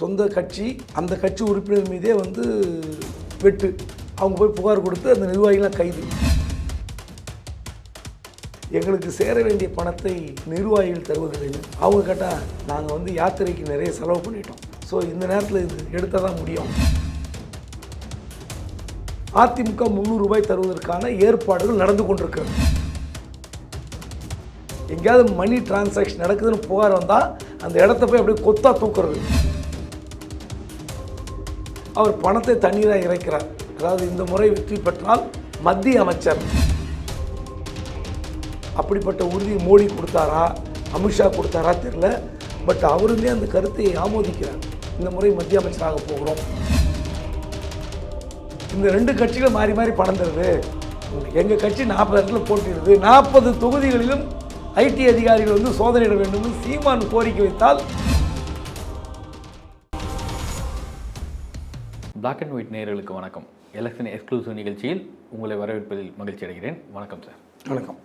சொந்த கட்சி அந்த கட்சி உறுப்பினர் மீதே வந்து வெட்டு. அவங்க போய் புகார் கொடுத்து அந்த நிர்வாகிகளாம் கைது. எங்களுக்கு சேர வேண்டிய பணத்தை நிர்வாகிகள் தருவதில்லைன்னு. அவங்க கேட்டால் நாங்கள் வந்து யாத்திரைக்கு நிறைய செலவு பண்ணிட்டோம். ஸோ இந்த நேரத்தில் இது எடுத்தால் தான் முடியும். அதிமுக முந்நூறு ரூபாய் தருவதற்கான ஏற்பாடுகள் நடந்து கொண்டிருக்கிறது. எங்கேயாவது மணி டிரான்சாக்ஷன் நடக்குதுன்னு புகார் வந்தால் அந்த இடத்த போய் அப்படியே கொத்தா தூக்குறது. அவர் பணத்தை தண்ணீராக இறைக்கிறார். அதாவது இந்த முறை வெற்றி பெற்றால் மத்திய அமைச்சர் அப்படிப்பட்ட உறுதி மோடி கொடுத்தாரா அமித்ஷா கொடுத்தாரா தெரியல. பட் அவருமே அந்த கருத்தை ஆமோதிக்கிறார். இந்த முறை மத்திய அமைச்சராக போகிறோம். இந்த ரெண்டு கட்சிகள் மாறி மாறி பணம் தருது எங்கள் கட்சி நாற்பது இடத்துல போட்டிடுது நாற்பது தொகுதிகளிலும் ஐடி அதிகாரிகள் வந்து சோதனையிட வேண்டும் சீமான் கோரிக்கை வைத்தால் பிளாக் அண்ட் ஒயிட் நேயர்களுக்கு வணக்கம். எலெக்ஷன் எக்ஸ்க்ளூசிவ் நிகழ்ச்சியில் உங்களை வரவேற்பதில் மகிழ்ச்சி அடைகிறேன். வணக்கம் சார் வணக்கம்.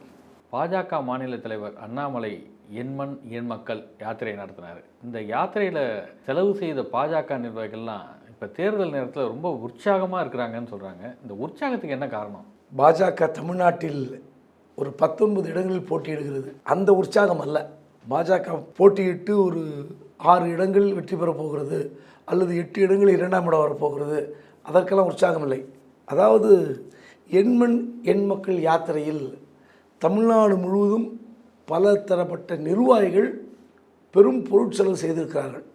பாஜக மாநில தலைவர் அண்ணாமலை எண்மண் எண் மக்கள் யாத்திரை நடத்தினார். இந்த யாத்திரையில் செலவு செய்த பாஜக நிர்வாகிகள்லாம் இப்போ தேர்தல் நேரத்தில் ரொம்ப உற்சாகமாக இருக்கிறாங்கன்னு சொல்கிறாங்க இந்த உற்சாகத்துக்கு என்ன காரணம்? பாஜக தமிழ்நாட்டில் ஒரு பத்தொன்பது இடங்களில் போட்டியிடுகிறது. அந்த உற்சாகம் அல்ல. பாஜக போட்டியிட்டு ஒரு ஆறு இடங்கள் வெற்றி பெறப் போகிறது. அல்லது எட்டு இடங்களில் இரண்டாம் இடம் வரப்போகிறது. அதற்கெல்லாம் உற்சாகம் இல்லை அதாவது எண்மண் எண் மக்கள் யாத்திரையில் தமிழ்நாடு முழுவதும் பல தரப்பட்ட நிர்வாகிகள் பெரும் பொருட்செலவு செய்திருக்கிறார்கள்.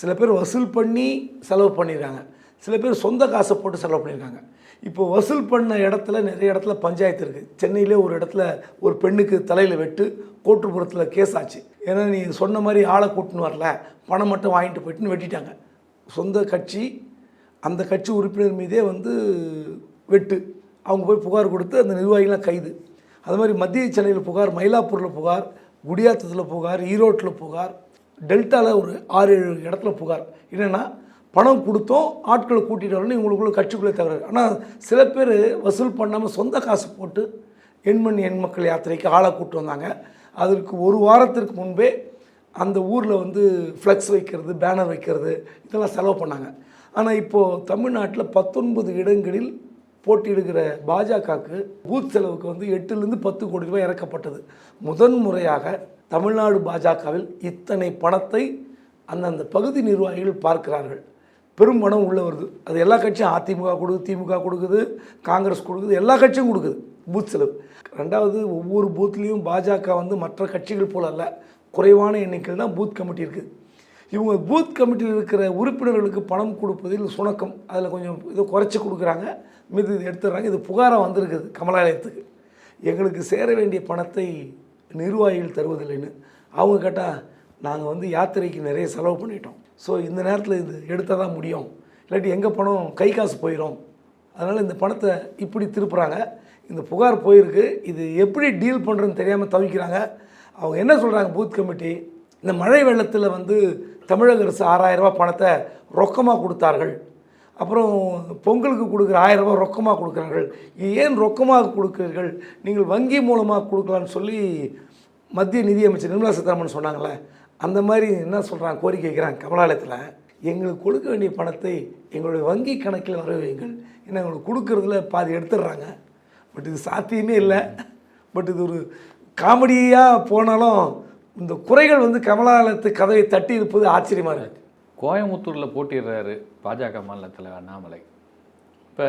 சில பேர் வசூல் பண்ணி செலவு பண்ணிடுறாங்க. சில பேர் சொந்த காசை போட்டு செலவு பண்ணியிருக்காங்க இப்போ வசூல் பண்ண இடத்துல நிறைய இடத்துல பஞ்சாயத்து இருக்குது சென்னையிலே ஒரு இடத்துல ஒரு பெண்ணுக்கு தலையில் வெட்டு கோட்டுப்புறத்தில் கேஸ் ஆச்சு. ஏன்னா நீ சொன்ன மாதிரி ஆளை கூட்டின்னு வரல. பணம் மட்டும் வாங்கிட்டு போயிட்டுன்னு வெட்டிட்டாங்க. சொந்த கட்சி அந்த கட்சி உறுப்பினர் மீதே வந்து வெட்டு. அவங்க போய் புகார் கொடுத்து அந்த நிர்வாகிகளாம் கைது. அது மாதிரி மத்திய சென்னையில் புகார் மயிலாப்பூரில் புகார் குடியாத்தத்தில் புகார் ஈரோட்டில் புகார் டெல்டாவில் ஒரு ஆறு ஏழு இடத்துல புகார். என்னென்னா பணம் கொடுத்தோம் ஆட்களை கூட்டிகிட்டு வரணும் இவங்களுக்குள்ள கட்சிக்குள்ளே தகராறு ஆனால் சில பேர் வசூல் பண்ணாமல் சொந்த காசு போட்டு எண்மண் எண் மக்கள் யாத்திரைக்கு ஆளை கூப்பிட்டு வந்தாங்க. அதற்கு ஒரு வாரத்திற்கு முன்பே அந்த ஊரில் வந்து ஃப்ளெக்ஸ் வைக்கிறது பேனர் வைக்கிறது இதெல்லாம் செலவு பண்ணாங்க. ஆனால் இப்போது தமிழ்நாட்டில் பத்தொன்பது இடங்களில் போட்டியிடுகிற பாஜகவுக்கு பூத் செலவுக்கு வந்து எட்டுலேருந்து பத்து கோடி ரூபாய் இறக்கப்பட்டது. முதன் முறையாக தமிழ்நாடு பாஜகவில் இத்தனை பணத்தை அந்தந்த பகுதி நிர்வாகிகள் பார்க்கிறார்கள். பெரும் பணம் உள்ள வருது. அது எல்லா கட்சியும் அதிமுக கொடுக்குது திமுக கொடுக்குது காங்கிரஸ் கொடுக்குது எல்லா கட்சியும் கொடுக்குது பூத் செலவு. ரெண்டாவது ஒவ்வொரு பூத்லேயும் பாஜக வந்து மற்ற கட்சிகள் போல அல்ல. குறைவான எண்ணிக்கையில் தான் பூத் கமிட்டி இருக்குது. இவங்க பூத் கமிட்டியில் இருக்கிற உறுப்பினர்களுக்கு பணம் கொடுப்பதில் சுணக்கம். அதில் கொஞ்சம் இதை குறைச்சி கொடுக்குறாங்க. மீது இது எடுத்துடுறாங்க. இது புகாராக வந்திருக்குது கமலாலயத்துக்கு. எங்களுக்கு சேர வேண்டிய பணத்தை நிர்வாகிகள் தருவதில்லைன்னு அவங்க கேட்டால் நாங்கள் வந்து யாத்திரைக்கு நிறைய செலவு பண்ணிட்டோம். ஸோ இந்த நேரத்தில் இது எடுத்தால் தான் முடியும். இல்லாட்டி எங்கள் பணம் கை காசு போயிடும் அதனால் இந்த பணத்தை இப்படி திருப்புறாங்க. இந்த புகார் போயிருக்கு. இது எப்படி டீல் பண்ணுறதுன்னு தெரியாமல் தவிக்கிறாங்க. அவங்க என்ன சொல்கிறாங்க பூத் கமிட்டி? இந்த மழை வெள்ளத்தில் வந்து தமிழக அரசு ஆறாயிரம் ரூபாய் பணத்தை ரொக்கமாக கொடுத்தார்கள். அப்புறம் பொங்கலுக்கு கொடுக்குற ஆயிரரூபா ரொக்கமாக கொடுக்குறார்கள். இது ஏன் ரொக்கமாக கொடுக்குறீர்கள்? நீங்கள் வங்கி மூலமாக கொடுக்கலான்னு சொல்லி மத்திய நிதியமைச்சர் நிர்மலா சீதாராமன் சொன்னாங்களே. அந்த மாதிரி என்ன சொல்கிறாங்க கோரிக்கை வைக்கிறாங்க கமலாலயத்தில்? எங்களுக்கு கொடுக்க வேண்டிய பணத்தை எங்களுடைய வங்கி கணக்கில் வர வைங்கள் ஏன்னா எங்களுக்கு கொடுக்குறதுல பாதி எடுத்துடுறாங்க. பட் இது சாத்தியமே இல்லை. பட் இது ஒரு காமெடியாக போனாலும் இந்த குறைகள் வந்து கமலாலயத்து கதவை தட்டி இருப்பது ஆச்சரியமாக இருக்குது கோயம்புத்தூரில் போட்டிடுறாரு பாஜக மாநில தலைவர் அண்ணாமலை. இப்போ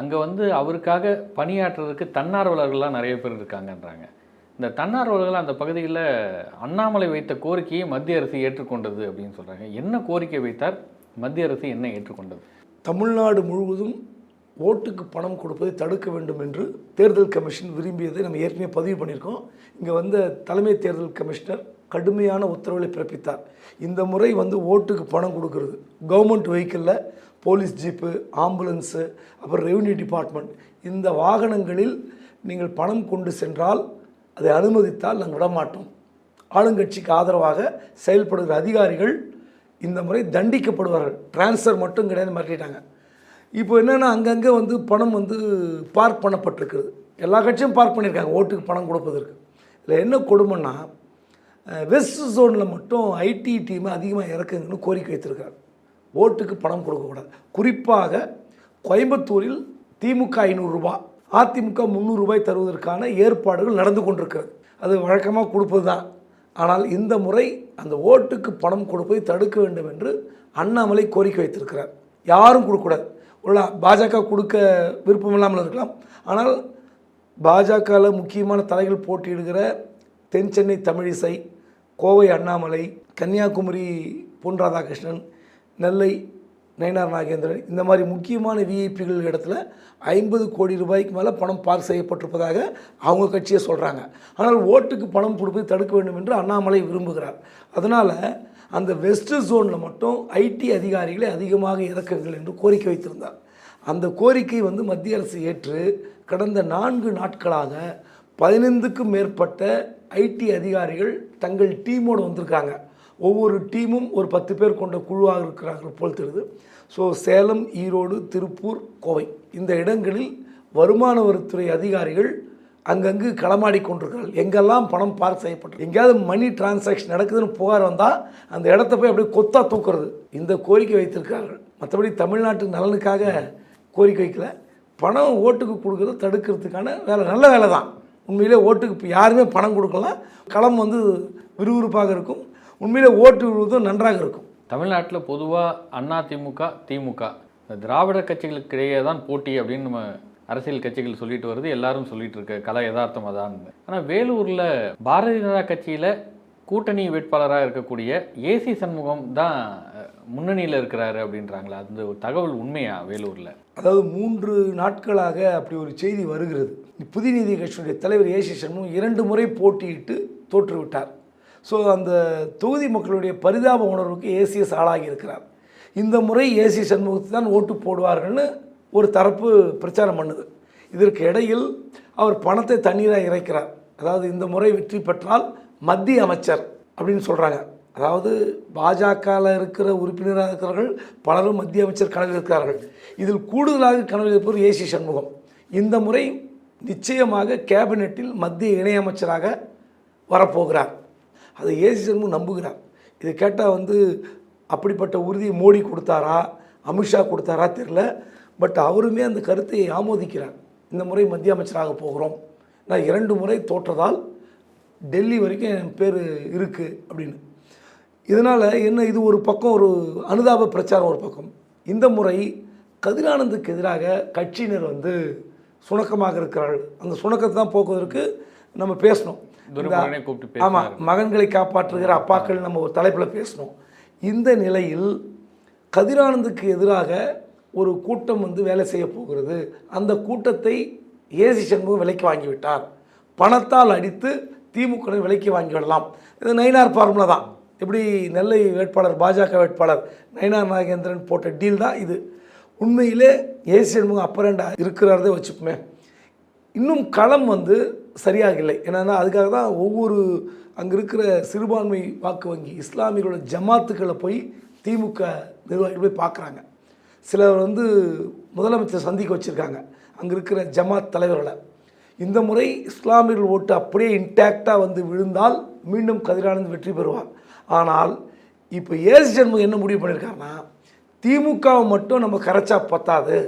அங்கே வந்து அவருக்காக பணியாற்றுறதுக்கு தன்னார்வலர்கள்லாம் நிறைய பேர் இருக்காங்கன்றாங்க. இந்த தன்னார்வலர்கள் அந்த பகுதியில் அண்ணாமலை வைத்த கோரிக்கையை மத்திய அரசு ஏற்றுக்கொண்டது அப்படின்னு சொல்கிறாங்க என்ன கோரிக்கை வைத்தார்? மத்திய அரசு என்ன ஏற்றுக்கொண்டது? தமிழ்நாடு முழுவதும் ஓட்டுக்கு பணம் கொடுப்பதை தடுக்க வேண்டும் என்று தேர்தல் கமிஷன் விரும்பியதை நம்ம ஏற்கனவே பதிவு பண்ணியிருக்கோம். இங்கே வந்த தலைமை தேர்தல் கமிஷனர் கடுமையான உத்தரவுகளை பிறப்பித்தார். இந்த முறை வந்து ஓட்டுக்கு பணம் கொடுக்கறது. கவர்மெண்ட் வெஹிக்கிளில் போலீஸ் ஜீப்பு ஆம்புலன்ஸு அப்புறம் ரெவன்யூ டிபார்ட்மெண்ட் இந்த வாகனங்களில் நீங்கள் பணம் கொண்டு சென்றால் அதை அனுமதித்தால் நாங்கள் விடமாட்டோம். ஆளுங்கட்சிக்கு ஆதரவாக செயல்படுகிற அதிகாரிகள் இந்த முறை தண்டிக்கப்படுவார்கள். டிரான்ஸ்ஃபர் மட்டும் கிடையாது மாற்றிட்டாங்க இப்போ என்னென்னா அங்கங்கே வந்து பணம் வந்து பார்க் பண்ணப்பட்டிருக்கிறது. எல்லா கட்சியும் பார்க் பண்ணியிருக்காங்க. ஓட்டுக்கு பணம் கொடுப்பதற்கு. இதில் என்ன கொடுமைன்னா வெஸ்ட் ஜோனில் மட்டும் ஐடி டீமை அதிகமாக இறக்குங்கன்னு கோரிக்கை வைத்திருக்காங்க ஓட்டுக்கு பணம் கொடுக்கக்கூடாது குறிப்பாக கோயம்புத்தூரில் திமுக ஐநூறுரூபா அதிமுக முந்நூறுரூபாய் தருவதற்கான ஏற்பாடுகள் நடந்து கொண்டிருக்கிறது. அது வழக்கமாக கொடுப்பது தான். ஆனால் இந்த முறை அந்த ஓட்டுக்கு பணம் கொடுப்பதை தடுக்க வேண்டும் என்று அண்ணாமலை கோரிக்கை வைத்திருக்கிறார். யாரும் கொடுக்கக்கூடாது. உள்ள பாஜக கொடுக்க விருப்பம் இல்லாமல் இருக்கலாம். ஆனால் பாஜகவில் முக்கியமான தலைகள் போட்டியிடுகிற தென் சென்னை தமிழிசை கோவை அண்ணாமலை கன்னியாகுமரி பொன் ராதாகிருஷ்ணன் நெல்லை நயினார் நாகேந்திரன் இந்த மாதிரி முக்கியமான விஐபிகள் இடத்துல ஐம்பது கோடி ரூபாய்க்கு மேலே பணம் பார்க் செய்யப்பட்டிருப்பதாக அவங்க கட்சியை சொல்கிறாங்க ஆனால் ஓட்டுக்கு பணம் கொடுப்பதை தடுக்க வேண்டும் என்று அண்ணாமலை விரும்புகிறார். அதனால் அந்த வெஸ்ட் ஜோனில் மட்டும் ஐடி அதிகாரிகளை அதிகமாக இறக்குங்கள் என்று கோரிக்கை வைத்திருந்தார். அந்த கோரிக்கை வந்து மத்திய அரசு ஏற்று கடந்த நான்கு நாட்களாக பதினைந்துக்கும் மேற்பட்ட ஐடி அதிகாரிகள் தங்கள் டீமோடு வந்திருக்காங்க. ஒவ்வொரு டீமும் ஒரு பத்து பேர் கொண்ட குழுவாக இருக்கிறார்கள் போல் தெரியுது. ஸோ சேலம் ஈரோடு திருப்பூர் கோவை இந்த இடங்களில் வருமான வரித்துறை அதிகாரிகள் அங்கங்கு களமாடி கொண்டிருக்கிறார்கள். எங்கெல்லாம் பணம் பார்க் செய்யப்பட்டு எங்கேயாவது மணி டிரான்சாக்ஷன் நடக்குதுன்னு புகார் வந்தால் அந்த இடத்த போய் அப்படியே கொத்தா தூக்குறது. இந்த கோரிக்கை வைத்திருக்கிறார்கள். மற்றபடி தமிழ்நாட்டு நலனுக்காக கோரிக்கை வைக்கல. பணம் ஓட்டுக்கு கொடுக்கறத தடுக்கிறதுக்கான வேலை நல்ல வேலை தான். உண்மையிலே ஓட்டுக்கு இப்போ யாருமே பணம் கொடுக்கலாம் களம் வந்து விறுவிறுப்பாக இருக்கும். உண்மையிலே ஓட்டு விழுவதும் நன்றாக இருக்கும். தமிழ்நாட்டில் பொதுவாக அதிமுக திமுக இந்த திராவிட கட்சிகளுக்கு இடையே தான் போட்டி அப்படின்னு நம்ம அரசியல் கட்சிகள் சொல்லிட்டு வருது எல்லாரும் சொல்லிட்டு இருக்க கலை யதார்த்தம் அதான். ஆனால் வேலூரில் பாரதிய ஜனதா கட்சியில் கூட்டணி வேட்பாளராக இருக்கக்கூடிய ஏசி சண்முகம் தான் முன்னணியில் இருக்கிறாரு அப்படின்றாங்களா. அந்த ஒரு தகவல் உண்மையா வேலூரில்? அதாவது மூன்று நாட்களாக அப்படி ஒரு செய்தி வருகிறது. புதிநீதி கட்சியுடைய கட்சியினுடைய தலைவர் ஏசி சண்முகம் இரண்டு முறை போட்டியிட்டு தோற்றுவிட்டார். ஸோ அந்த தொகுதி மக்களுடைய பரிதாப உணர்வுக்கு ஏசிஎஸ் ஆளாகி இருக்கிறார். இந்த முறை ஏசி சண்முகத்தை தான் ஓட்டு போடுவார்கள்னு ஒரு தரப்பு பிரச்சாரம் பண்ணுது. இதற்கு இடையில் அவர் பணத்தை தண்ணீராக இறைக்கிறார். அதாவது இந்த முறை வெற்றி பெற்றால் மத்திய அமைச்சர் அப்படின்னு சொல்கிறாங்க அதாவது பாஜகவில் இருக்கிற உறுப்பினராக இருக்கிறவர்கள் பலரும் மத்திய அமைச்சர் கனவில் இருக்கிறார்கள். இதில் கூடுதலாக கனவில் இருப்பவர் ஏசி சண்முகம். இந்த முறை நிச்சயமாக கேபினெட்டில் மத்திய இணையமைச்சராக வரப்போகிறார். அதை ஏசி சண்முகம் நம்புகிறார். இதை கேட்டால் வந்து அப்படிப்பட்ட உறுதியை மோடி கொடுத்தாரா அமித்ஷா கொடுத்தாரா தெரில பட் அவருமே அந்த கருத்தை ஆமோதிக்கிறார். இந்த முறை மத்திய அமைச்சராக போகிறோம். நான் இரண்டு முறை தோற்றதால் டெல்லி வரைக்கும் என் பேர் இருக்குது அப்படின்னு. இதனால் என்ன இது ஒரு பக்கம் ஒரு அனுதாப பிரச்சாரம் ஒரு பக்கம். இந்த முறை கதிரானந்துக்கு எதிராக கட்சியினர் வந்து சுணக்கமாக இருக்கிறார்கள். அந்த சுணக்கத்தை தான் போக்குவதற்கு நம்ம பேசணும். ஆமாம் மகன்களை காப்பாற்றுகிற அப்பாக்கள் நம்ம ஒரு தலைப்பில் பேசணும். இந்த நிலையில் கதிரானந்துக்கு எதிராக ஒரு கூட்டம் வந்து வேலை செய்ய போகிறது. அந்த கூட்டத்தை ஏசி சண்முகம் விலைக்கு வாங்கிவிட்டார். பணத்தால் அடித்து திமுக விலைக்கு வாங்கி விடலாம். இது நைனார் ஃபார்முலா தான். எப்படி நெல்லை வேட்பாளர் பாஜக வேட்பாளர் நைனார் நாகேந்திரன் போட்ட டீல் தான் இது. உண்மையிலே ஏசி சண்முகம் அப்பரண்டா இருக்கிறாரதே வச்சுப்போமே இன்னும் களம் வந்து சரியாக இல்லை ஏன்னா அதுக்காக தான் ஒவ்வொரு அங்கே இருக்கிற சிறுபான்மை வாக்கு வங்கி இஸ்லாமியர்களோட ஜமாத்துக்களை போய் திமுக நிர்வாகிகள் போய் பார்க்குறாங்க. சிலர் வந்து முதலமைச்சர் சந்திக்க வச்சுருக்காங்க. அங்கே இருக்கிற ஜமாத் தலைவர்களை. இந்த முறை இஸ்லாமியர்கள் ஓட்டு அப்படியே இன்டாக்டாக வந்து விழுந்தால் மீண்டும் கதிரானந்த் வெற்றி பெறுவார். ஆனால் இப்போ ஏசி ஜென்மம் என்ன முடிவு பண்ணியிருக்காருன்னா திமுகவை மட்டும் நம்ம கரைச்சா பத்தாது.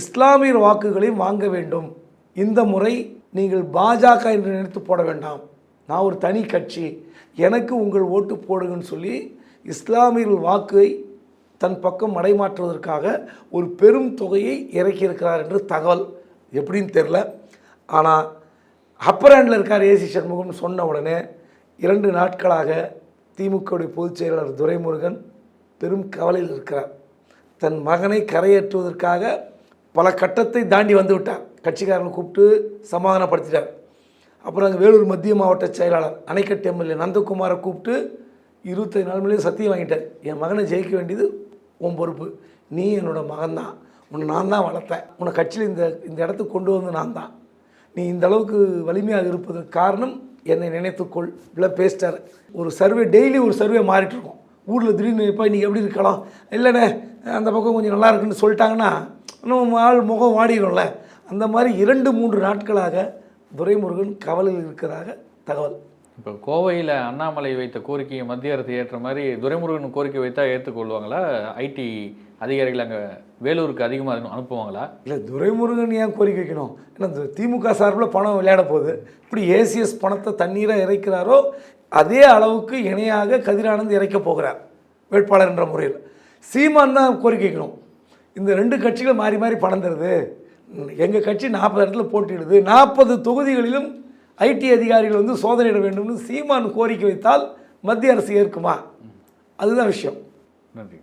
இஸ்லாமியர் வாக்குகளையும் வாங்க வேண்டும். இந்த முறை நீங்கள் பாஜக என்று நினைத்து போட வேண்டாம். நான் ஒரு தனி கட்சி. எனக்கு உங்கள் ஓட்டு போடுங்கன்னு சொல்லி இஸ்லாமியர்கள் வாக்கை தன் பக்கம் மடைமாற்றுவதற்காக ஒரு பெரும் தொகையை இறக்கியிருக்கிறார் என்று தகவல். எப்படின்னு தெரில ஆனால் அப்பர் ஹேண்டில் இருக்கார் ஏசி சண்முகம் சொன்ன உடனே இரண்டு நாட்களாக திமுகவுடைய பொதுச் செயலாளர் துரைமுருகன் பெரும் கவலையில் இருக்கிறார். தன் மகனை கரையேற்றுவதற்காக பல கட்டத்தை தாண்டி வந்து விட்டார். கட்சிக்காரனை கூப்பிட்டு சமாதானப்படுத்திட்டார். அப்புறம் அங்கே வேலூர் மத்திய மாவட்ட செயலாளர் அணைக்கட்டு எம்எல்ஏ நந்தகுமாரை கூப்பிட்டு இருபத்தி நாலு மேலே சத்தியம் வாங்கிட்டார். என் மகனை ஜெயிக்க வேண்டியது உன் பொறுப்பு. நீ என்னோட மகன்தான். உன்னை நான் தான் வளர்த்தேன். உன்னை கட்சியில் இந்த இந்த இடத்துக்கு கொண்டு வந்து நான் தான். நீ இந்த அளவுக்கு வலிமையாக இருப்பதற்கு காரணம் என்னை நினைத்துக்கொள். இவ்வளோ பேசிட்டார். ஒரு சர்வே டெய்லி ஒரு சர்வே மாறிட்டுருக்கோம். ஊரில் திடீர்னு இப்போ இன்றைக்கி எப்படி இருக்கலாம்? இல்லைண்ணே அந்த பக்கம் கொஞ்சம் நல்லா இருக்குன்னு சொல்லிட்டாங்கன்னா இன்னும் ஆள் முகம் வாடிடும்ல. அந்த மாதிரி இரண்டு மூன்று நாட்களாக துரைமுருகன் கவலையில் இருக்கிறதாக தகவல். இப்போ கோவையில் அண்ணாமலை வைத்த கோரிக்கையை மத்திய அரசு ஏற்ற மாதிரி துரைமுருகன் கோரிக்கை வைத்தா ஏற்றுக்கொள்வாங்களா? ஐடி அதிகாரிகள் அங்கே வேலூருக்கு அதிகமாக அனுப்புவாங்களா? இல்லை துரைமுருகன் ஏன் கோரிக்கை வைக்கணும்? ஏன்னா திமுக சார்பில் பணம் விளையாட போகுது. இப்படி ஏசிஎஸ் பணத்தை தண்ணீராக இறைக்கிறாரோ அதே அளவுக்கு இணையாக கதிரானந்த் இறைக்க போகிறார் வேட்பாளர் என்ற முறையில். சீமான் தான் கோரிக்கை வைக்கணும். இந்த ரெண்டு கட்சிகளும் மாறி மாறி பணம் தருது. எங்கள் கட்சி நாற்பது இடத்துல போட்டிடுது நாற்பது தொகுதிகளிலும் ஐடி அதிகாரிகள் வந்து சோதனையிட வேண்டும்னு சீமான் கோரிக்கை வைத்தால் மத்திய அரசு ஏற்குமா? அதுதான் விஷயம். நன்றி.